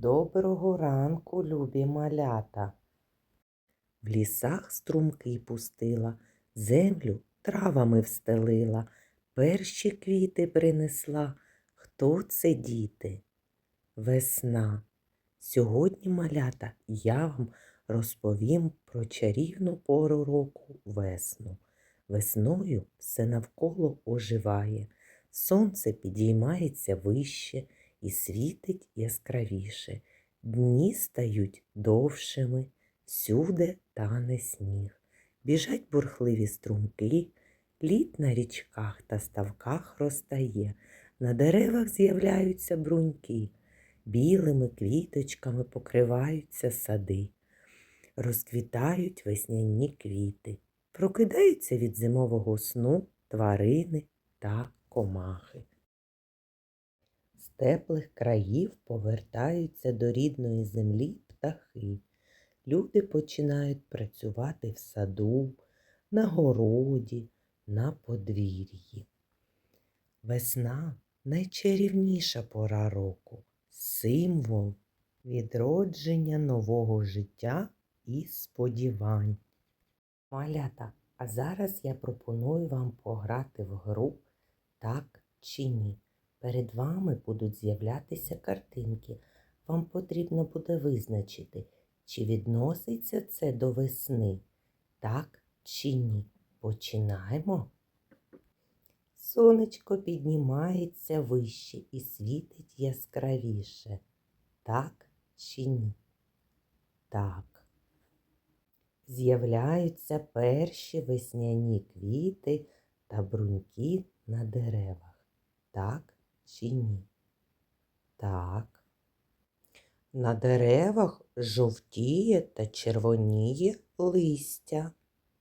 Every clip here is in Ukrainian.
Доброго ранку, любі малята. В лісах струмки пустила, землю травами встелила, перші квіти принесла. Хто це діти? Весна. Сьогодні, малята, я вам розповім про чарівну пору року весну. Весною все навколо оживає, сонце підіймається вище і світить яскравіше. Дні стають довшими, всюди тане сніг. Біжать бурхливі струмки, лід на річках та ставках розтає, на деревах з'являються бруньки, білими квіточками покриваються сади, розквітають весняні квіти, прокидаються від зимового сну тварини та комахи. З теплих країв повертаються до рідної землі птахи. Люди починають працювати в саду, на городі, на подвір'ї. Весна найчарівніша пора року, символ відродження нового життя і сподівань. Малята, а зараз я пропоную вам пограти в гру так чи ні. Перед вами будуть з'являтися картинки. Вам потрібно буде визначити, чи відноситься це до весни, так чи ні. Починаємо. Сонечко піднімається вище і світить яскравіше. Так чи ні? Так. З'являються перші весняні квіти та бруньки на деревах. Так чи ні? Так. На деревах жовтіє та червоніє листя.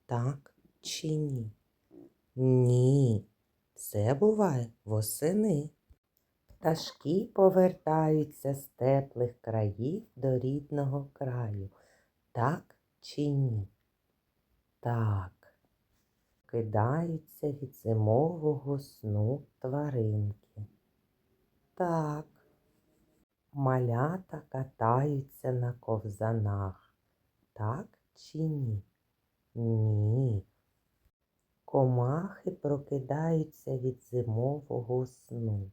Так чи ні? Ні. Це буває восени. Пташки повертаються з теплих країв до рідного краю. Так чи ні? Так. Кидаються від зимового сну тваринки. Так. Малята катаються на ковзанах. Так чи ні? Ні. Комахи прокидаються від зимового сну.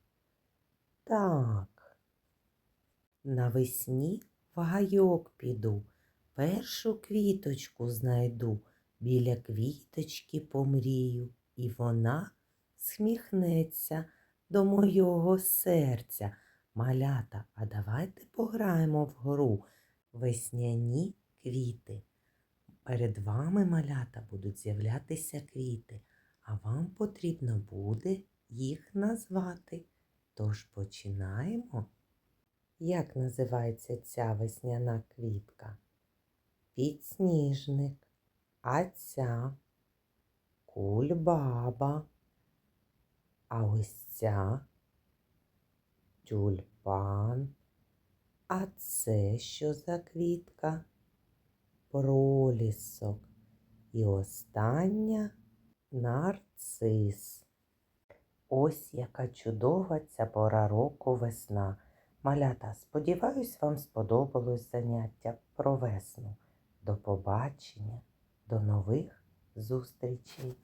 Так. Навесні в гайок піду, першу квіточку знайду, біля квіточки помрію, і вона сміхнеться до мого серця. Малята, а давайте пограємо в гру весняні квіти. Перед вами, малята, будуть з'являтися квіти, а вам потрібно буде їх назвати. Тож починаємо. Як називається ця весняна квітка? Підсніжник, а ця кульбаба. А ось ця тюльпан. А це що за квітка? Пролісок. І остання нарцис. Ось яка чудова ця пора року весна. Малята, сподіваюсь, вам сподобалось заняття про весну. До побачення, до нових зустрічей!